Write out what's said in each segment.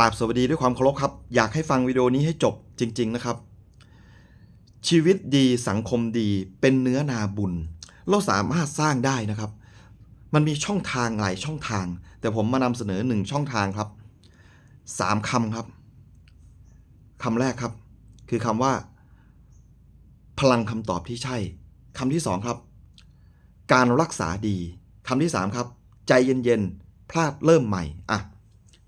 ราบสวัสดีด้วยความเคารพครับ อยากให้ฟังวิดีโอนี้ให้จบจริง ๆนะครับ ชีวิตดีสังคมดีเป็นเนื้อนาบุญ เราสามารถสร้างได้นะครับ มันมีช่องทางหลายช่องทาง แต่ผมมานำเสนอหนึ่งช่องทางครับสามคำครับคำแรกครับ คือคำว่า พลังคำตอบที่ใช่คำที่สองครับ การรักษาดีคำที่สามครับ ใจเย็นๆพลาดเริ่มใหม่อะ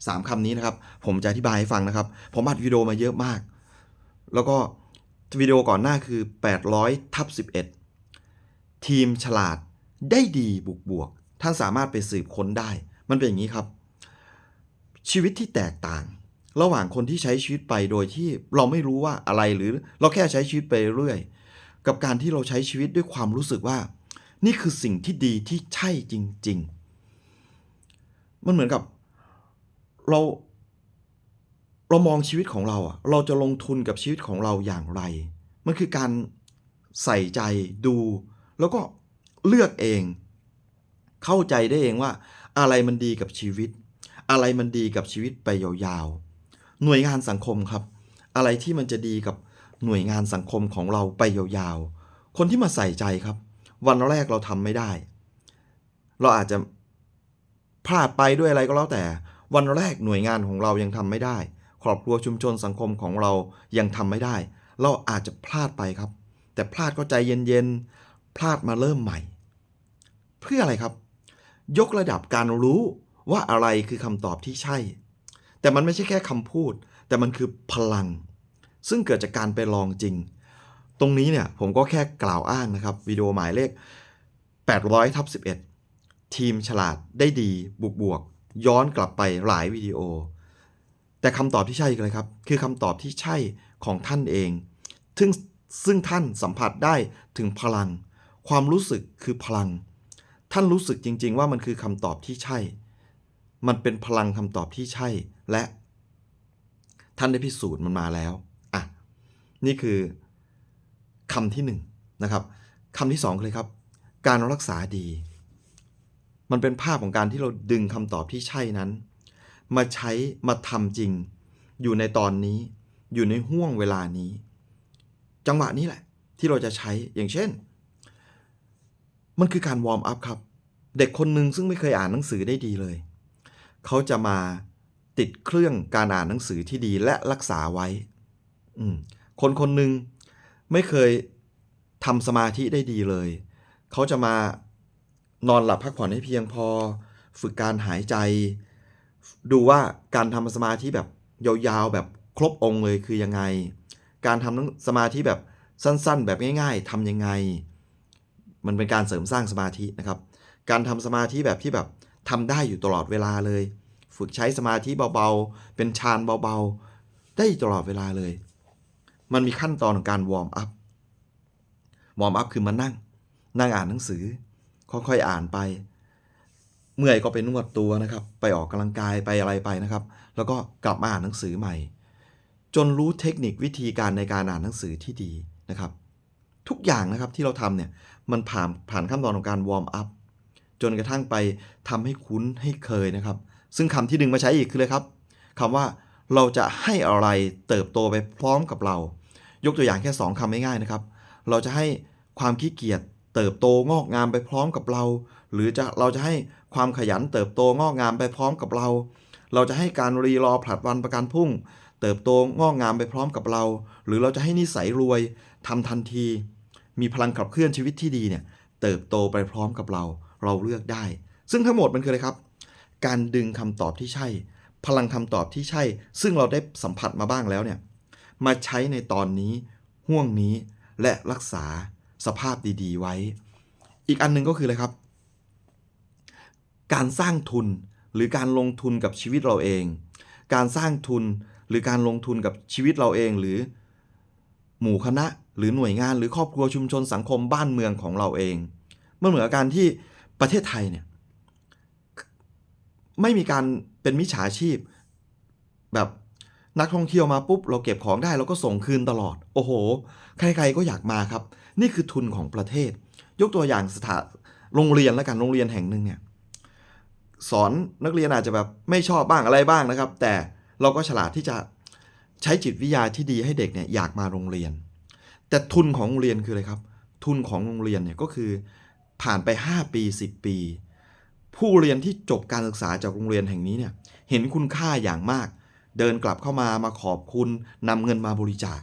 สามคำนี้นะครับ ผมจะอธิบายให้ฟังนะครับ ผมอัดวิดีโอมาเยอะมาก แล้วก็วิดีโอก่อนหน้าคือ 800ทับ11 ทีมฉลาดได้ดีบวกบวก ท่านสามารถไปสืบค้นได้ มันเป็นอย่างนี้ครับ ชีวิตที่แตกต่าง ระหว่างคนที่ใช้ชีวิตไปโดยที่เราไม่รู้ว่าอะไรหรือเราแค่ใช้ชีวิตไปเรื่อย กับการที่เราใช้ชีวิตด้วยความรู้สึกว่า นี่คือสิ่งที่ดีที่ใช่จริง ๆ มันเหมือนกับ เราเรามองชีวิตของเราอะเราจะลงทุนกับชีวิตของเราอย่างไร มันคือการใส่ใจดู แล้วก็เลือกเอง เข้าใจได้เองว่า อะไรมันดีกับชีวิต อะไรมันดีกับชีวิตไปยาวๆ หน่วยงานสังคมครับ อะไรที่มันจะดีกับหน่วยงานสังคมของเราไปยาวๆ คนที่มาใส่ใจครับ วันแรกเราทำไม่ได้ เราอาจจะพลาดไปด้วยอะไรก็แล้วแต่ วันแรกหน่วยงานของเรายังทำไม่ได้ ครอบครัวชุมชนสังคมของเรายังทำไม่ได้ เราอาจจะพลาดไปครับ แต่พลาดก็ใจเย็นๆ พลาดมาเริ่มใหม่ เพื่ออะไรครับ ยกระดับการรู้ว่าอะไรคือคำตอบที่ใช่ แต่มันไม่ใช่แค่คำพูด แต่มันคือพลัง ซึ่งเกิดจากการไปลองจริง ตรงนี้เนี่ยผมก็แค่กล่าวอ้างนะครับวิดีโอหมายเลข800ทับ11 ทีมฉลาดได้ดีบวกบวก ย้อนกลับไปหลายวิดีโอ แต่คำตอบที่ใช่คืออะไรครับ คือคำตอบที่ใช่ของท่านเอง ซึ่งซึ่งท่านสัมผัสได้ถึงพลัง ความรู้สึกคือพลัง ท่านรู้สึกจริง ๆ ว่ามันคือคำตอบที่ใช่ มันเป็นพลังคำตอบที่ใช่ และท่านได้พิสูจน์มันมาแล้วอะนี่คือคำที่หนึ่งนะครับคำที่สองเลยครับ การรักษาดี มันเป็นภาพของการที่เราดึงคำตอบที่ใช่นั้น มาใช้มาทำจริง อยู่ในตอนนี้ อยู่ในห่วงเวลานี้ จังหวะนี้แหละ ที่เราจะใช้อย่างเช่น มันคือการวอร์มอัพครับ เด็กคนหนึ่งซึ่งไม่เคยอ่านหนังสือได้ดีเลย เขาจะมาติดเครื่องการอ่านหนังสือที่ดีและรักษาไว้อืคนคนหนึ่งไม่เคยทำสมาธิได้ดีเลย เขาจะมา นอนหลับพักผ่อนให้เพียงพอ ฝึกการหายใจ ดูว่าการทำสมาธิแบบยาวๆแบบครบองค์เลยคือยังไง การทำสมาธิแบบสั้นๆ แบบง่าย ๆทำยังไง มันเป็นการเสริมสร้างสมาธินะครับ การทำสมาธิแบบที่แบบทำได้อยู่ตลอดเวลาเลย ฝึกใช้สมาธิเบาๆ เป็นฌานเบาๆ ได้ตลอดเวลาเลย มันมีขั้นตอนของการวอร์มอัพ วอร์มอัพคือมานั่ง นั่งอ่านหนังสือ ค่อยๆอ่านไป เมื่อยก็ไปนวดตัวนะครับ ไปออกกำลังกายไปอะไรไปนะครับ แล้วก็กลับมาอ่านหนังสือใหม่ จนรู้เทคนิควิธีการในการอ่านหนังสือที่ดีนะครับ ทุกอย่างนะครับที่เราทำเนี่ยมันผ่านผ่านขั้นตอนของการวอร์มอัพจนกระทั่งไปทำให้คุ้นให้เคยนะครับ ซึ่งคำที่ดึงมาใช้อีกคือเลยครับคำว่าเราจะให้อะไรเติบโตไปพร้อมกับเรา ยกตัวอย่างแค่ 2คำง่ายๆนะครับ เราจะให้ความขี้เกียจ เติบโตงอกงามไปพร้อมกับเรา หรือจะเราจะให้ความขยันเติบโตงอกงามไปพร้อมกับเรา เราจะให้การรีรอผลัดวันประกันพรุ่ง เติบโตงอกงามไปพร้อมกับเรา หรือเราจะให้นิสัยรวยทำทันที มีพลังขับเคลื่อนชีวิตที่ดีเนี่ยเติบโตไปพร้อมกับเรา เราเลือกได้ ซึ่งทั้งหมดมันคืออะไรครับ การดึงคำตอบที่ใช่ พลังคำตอบที่ใช่ ซึ่งเราได้สัมผัสมาบ้างแล้วเนี่ยมาใช้ในตอนนี้ห่วงนี้และรักษา สภาพดีๆ ไว้ อีกอันหนึงก็คืออะไรครับ การสร้างทุนหรือการลงทุนกับชีวิตเราเอง การสร้างทุนหรือการลงทุนกับชีวิตเราเองหรือ หมู่คณะหรือหน่วยงานหรือครอบครัวชุมชนสังคมบ้านเมืองของเราเองมันเหมือนกับการที่ประเทศไทยเนี่ยไม่มีการเป็นมิจฉาชีพ แบบ นักท่องเที่ยวมาปุ๊บเราเก็บของได้เราก็ส่งคืนตลอด โอ้โห ใครๆก็อยากมาครับ นี่คือทุนของประเทศ ยกตัวอย่างสถานโรงเรียนแล้วกันโรงเรียนแห่งหนึ่งเนี่ยสอนนักเรียนอาจจะแบบไม่ชอบบ้างอะไรบ้างนะครับ แต่เราก็ฉลาดที่จะใช้จิตวิทยาที่ดีให้เด็กเนี่ยอยากมาโรงเรียน แต่ทุนของโรงเรียนคืออะไรครับ ทุนของโรงเรียนเนี่ยก็คือผ่านไป 5 ปี 10 ปี ผู้เรียนที่จบการศึกษาจากโรงเรียนแห่งนี้เนี่ยเห็นคุณค่าอย่างมาก เดินกลับเข้ามามาขอบคุณนำเงินมาบริจาค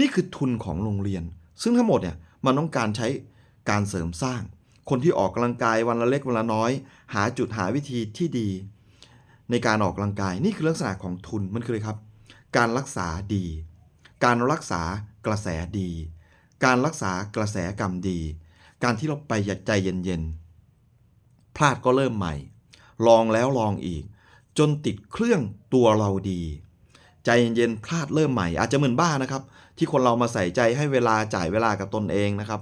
นี่คือทุนของโรงเรียน ซึ่งทั้งหมดเนี่ยมันต้องการใช้การเสริมสร้าง คนที่ออกกำลังกายวันละเล็กวันละน้อย หาจุดหาวิธีที่ดี ในการออกกำลังกายนี่คือลักษณะของทุนมันคืออะไรครับ การรักษาดี การรักษากระแสดี การรักษากระแสกรรมดี การที่เราไปใจเย็นๆพลาดก็เริ่มใหม่ ลองแล้วลองอีก จนติดเครื่องตัวเราดี ใจเย็นๆพลาดเริ่มใหม่อาจจะเหมือนบ้านะครับ ที่คนเรามาใส่ใจให้เวลาจ่ายเวลากับตนเองนะครับ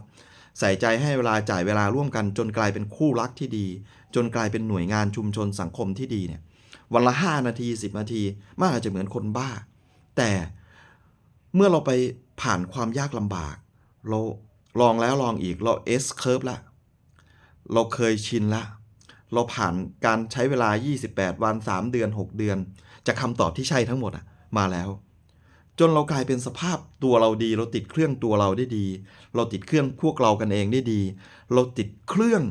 ใส่ใจให้เวลาจ่ายเวลาร่วมกัน จนกลายเป็นคู่รักที่ดี จนกลายเป็นหน่วยงานชุมชนสังคมที่ดีเนี่ยวันละ 5 นาที 10 นาทีมันอาจจะเหมือนคนบ้า แต่เมื่อเราไปผ่านความยากลำบาก เราลองแล้วลองอีกเราเอสเคิร์ฟละเราเคยชินละ เราผ่านการใช้เวลา 28 วัน 3 เดือน 6 เดือน จากคำตอบที่ใช่ทั้งหมดอะมาแล้ว จนเรากลายเป็นสภาพตัวเราดี เราติดเครื่องตัวเราได้ดี เราติดเครื่องพวกเรากันเองได้ดี เราติดเครื่อง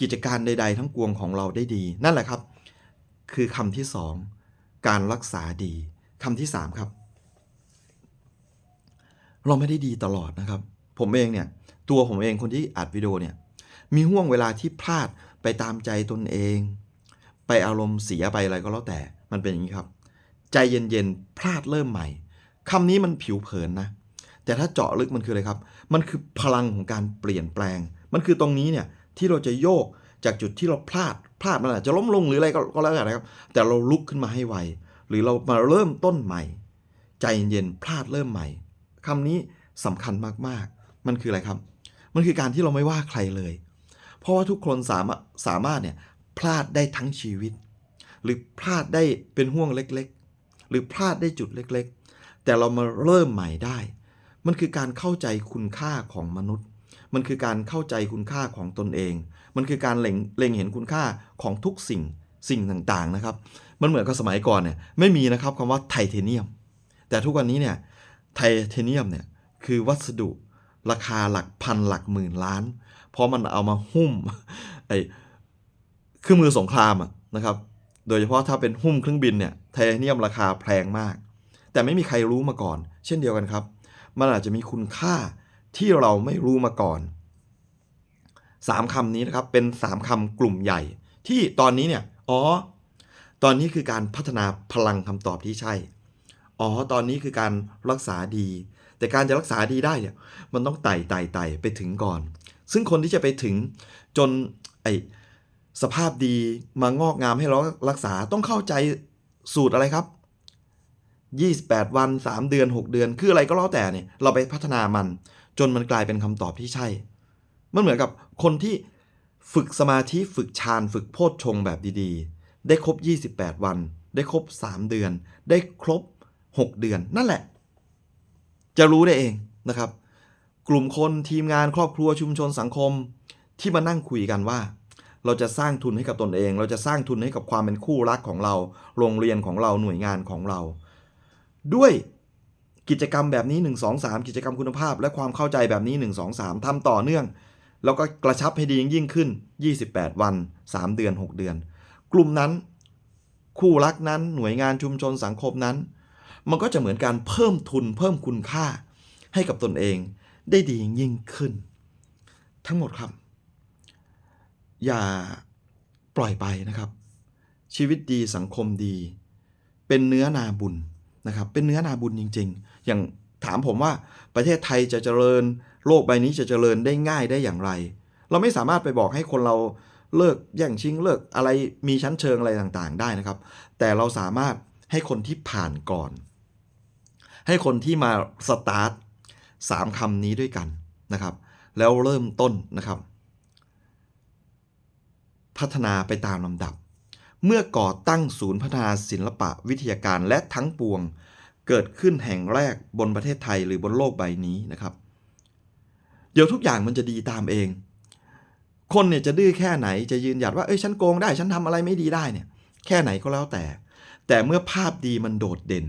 กิจการใด ๆ ทั้งปวงของเราได้ดี นั่นแหละครับ คือคำที่สองการรักษาดีคำที่สามครับ เราไม่ได้ดีตลอดนะครับ ผมเองเนี่ยตัวผมเองคนที่อัดวิดีโอเนี่ยมีห่วงเวลาที่พลาด ไปตามใจตนเอง ไปอารมณ์เสียไปอะไรก็แล้วแต่มันเป็นอย่างนี้ครับ ใจเย็นๆพลาดเริ่มใหม่คำนี้มันผิวเผินนะ แต่ถ้าเจาะลึกมันคืออะไรครับ มันคือพลังของการเปลี่ยนแปลง มันคือตรงนี้เนี่ยที่เราจะโยกจากจุดที่เราพลาดพลาดมันอาจจะล้มลงหรืออะไรก็ก็แล้วแต่นะครับ แต่เราลุกขึ้นมาให้ไวหรือเรามาเริ่มต้นใหม่ ใจเย็นๆพลาดเริ่มใหม่คำนี้สำคัญมากๆ มันคืออะไรครับ มันคือการที่เราไม่ว่าใครเลย เพราะว่าทุกคนสามารถสามารถเนี่ยพลาดได้ทั้งชีวิต หรือพลาดได้เป็นห่วงเล็กๆ หรือพลาดได้จุดเล็กๆ แต่เรามาเริ่มใหม่ได้ มันคือการเข้าใจคุณค่าของมนุษย์ มันคือการเข้าใจคุณค่าของตนเอง มันคือการเล็งเล็งเห็นคุณค่าของทุกสิ่งสิ่งต่างๆนะครับ มันเหมือนกับสมัยก่อนเนี่ยไม่มีนะครับคำว่าไทเทเนียม แต่ทุกวันนี้เนี่ยไทเทเนียมเนี่ยคือวัสดุราคาหลักพันหลักหมื่นล้าน ราะมันเอามาหุ้มไอ้เครื่องมือสงครามนะครับ โดยเฉพาะถ้าเป็นหุ้มเครื่องบินเนี่ยไทเทเนียมราคาแพงมาก แต่ไม่มีใครรู้มาก่อน เช่นเดียวกันครับ มันอาจจะมีคุณค่าที่เราไม่รู้มาก่อนสามคำนี้นะครับเป็นสามคำกลุ่มใหญ่ ที่ตอนนี้เนี่ยอ๋อตอนนี้คือการพัฒนาพลังคำตอบที่ใช่ อ๋อ ตอนนี้คือการรักษาดี แต่การจะรักษาดีได้เนี่ย มันต้องไต่ไต่ไต่ไปถึงก่อน ซึ่งคนที่จะไปถึงจนไอสภาพดีมางอกงามให้เรารักษาต้องเข้าใจสูตรอะไรครับ 28 วัน 3 เดือน 6 เดือน คืออะไรก็แล้วแต่เนี่ยเราไปพัฒนามัน จนมันกลายเป็นคำตอบที่ใช่ มันเหมือนกับคนที่ฝึกสมาธิฝึกฌานฝึกโพชฌงแบบดีๆ ได้ครบ 28 วัน ได้ครบ 3 เดือน ได้ครบ 6 เดือน นั่นแหละ จะรู้ได้เองนะครับ กลุ่มคนทีมงานครอบครัวชุมชนสังคม ที่มานั่งคุยกันว่า เราจะสร้างทุนให้กับตนเอง เราจะสร้างทุนให้กับความเป็นคู่รักของเรา โรงเรียนของเราหน่วยงานของเรา ด้วยกิจกรรมแบบนี้ 1 2 3 กิจกรรมคุณภาพ และความเข้าใจแบบนี้ 1 2 3ทำต่อเนื่อง แล้วก็กระชับให้ดียิ่งขึ้น 28 วัน 3 เดือน 6 เดือน กลุ่มนั้น คู่รักนั้นหน่วยงานชุมชนสังคมนั้น มันก็จะเหมือนการเพิ่มทุนเพิ่มคุณค่าให้กับตนเอง ได้ดียิ่งขึ้น ทั้งหมดครับ อย่าปล่อยไปนะครับ ชีวิตดีสังคมดี เป็นเนื้อนาบุญนะครับ เป็นเนื้อนาบุญจริง ๆ อย่างถามผมว่าประเทศไทยจะเจริญ โลกใบนี้จะเจริญได้ง่ายได้อย่างไร เราไม่สามารถไปบอกให้คนเราเลิกแย่งชิงเลิกอะไรมีชั้นเชิงอะไรต่างๆ ได้นะครับ แต่เราสามารถให้คนที่ผ่านก่อน ให้คนที่มาสตาร์ท สามคำนี้ด้วยกันนะครับ แล้วเริ่มต้นนะครับ พัฒนาไปตามลำดับ เมื่อก่อตั้งศูนย์พัฒนาศิลปะวิทยาการและทั้งปวงเกิดขึ้นแห่งแรกบนประเทศไทยหรือบนโลกใบนี้นะครับ เดี๋ยวทุกอย่างมันจะดีตามเอง คนเนี่ยจะดื้อแค่ไหนจะยืนหยัดว่าเอ้ยฉันโกงได้ฉันทำอะไรไม่ดีได้เนี่ย แค่ไหนก็แล้วแต่ แต่เมื่อภาพดีมันโดดเด่น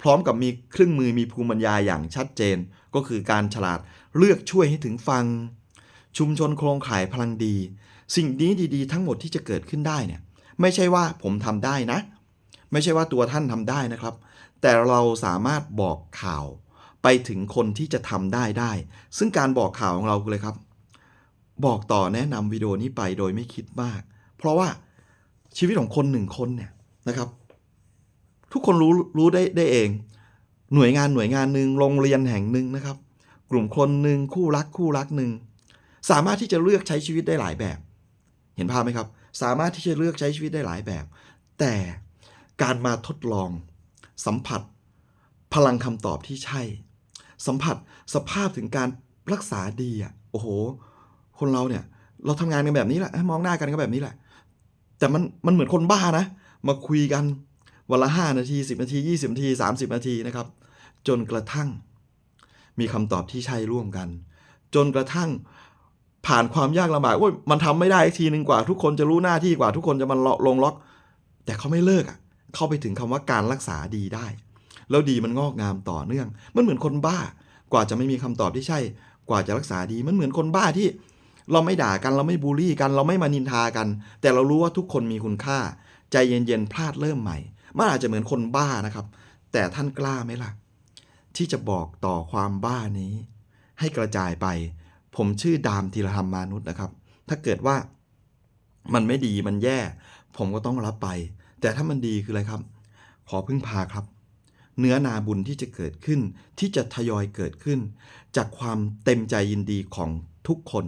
พร้อมกับมีเครื่องมือมีภูมิปัญญาอย่างชัดเจน ก็คือการฉลาดเลือกช่วยให้ถึงฟัง ชุมชนโครงข่ายพลังดี สิ่งนี้ดีๆ ทั้งหมดที่จะเกิดขึ้นได้เนี่ยไม่ใช่ว่าผมทำได้นะ ไม่ใช่ว่าตัวท่านทำได้นะครับ แต่เราสามารถบอกข่าวไปถึงคนที่จะทำได้ได้ ซึ่งการบอกข่าวของเราเลยครับ บอกต่อแนะนำวิดีโอนี้ไปโดยไม่คิดมาก เพราะว่าชีวิตของคนหนึ่งคนเนี่ยนะครับ ทุกคนรู้รู้ได้ได้เอง หน่วยงานหน่วยงานหนึ่งโรงเรียนแห่งหนึ่งนะครับ กลุ่มคนหนึ่งคู่รักคู่รักหนึ่งสามารถที่จะเลือกใช้ชีวิตได้หลายแบบ เห็นภาพไหมครับ สามารถที่จะเลือกใช้ชีวิตได้หลายแบบ แต่การมาทดลอง สัมผัส พลังคำตอบที่ใช่ สัมผัสสภาพถึงการรักษาดีอะโอ้โห คนเราเนี่ย เราทำงานกันแบบนี้แหละมองหน้ากันก็แบบนี้แหละ แต่มันมันเหมือนคนบ้านะ มาคุยกัน วันละห้านาทีสิบนาทียี่สิบนาทีสามสิบนาทีนะครับ จนกระทั่ง มีคำตอบที่ใช่ร่วมกัน จนกระทั่งผ่านความยากลำบากโอ้ยมันทำไม่ได้อีกทีหนึ่งกว่าทุกคนจะรู้หน้าที่กว่าทุกคนจะมาลงล็อก แต่เขาไม่เลิกอะ เข้าไปถึงคำว่าการรักษาดีได้ แล้วดีมันงอกงามต่อเนื่อง มันเหมือนคนบ้ากว่าจะไม่มีคำตอบที่ใช่ กว่าจะรักษาดี มันเหมือนคนบ้าที่เราไม่ด่ากันเราไม่บูลลี่กัน เราไม่มานินทากัน แต่เรารู้ว่าทุกคนมีคุณค่า ใจเย็นๆพลาดเริ่มใหม่ มันอาจจะเหมือนคนบ้านะครับ แต่ท่านกล้าไหมล่ะ ที่จะบอกต่อความบ้านี้ ให้กระจายไป ผมชื่อดามธีรธรรมมานุษย์นะครับ ถ้าเกิดว่ามันไม่ดีมันแย่ ผมก็ต้องรับไป แต่ถ้ามันดีคืออะไรครับ ขอพึ่งพาครับ เนื้อนาบุญที่จะเกิดขึ้น ที่จะทยอยเกิดขึ้น จากความเต็มใจยินดีของทุกคน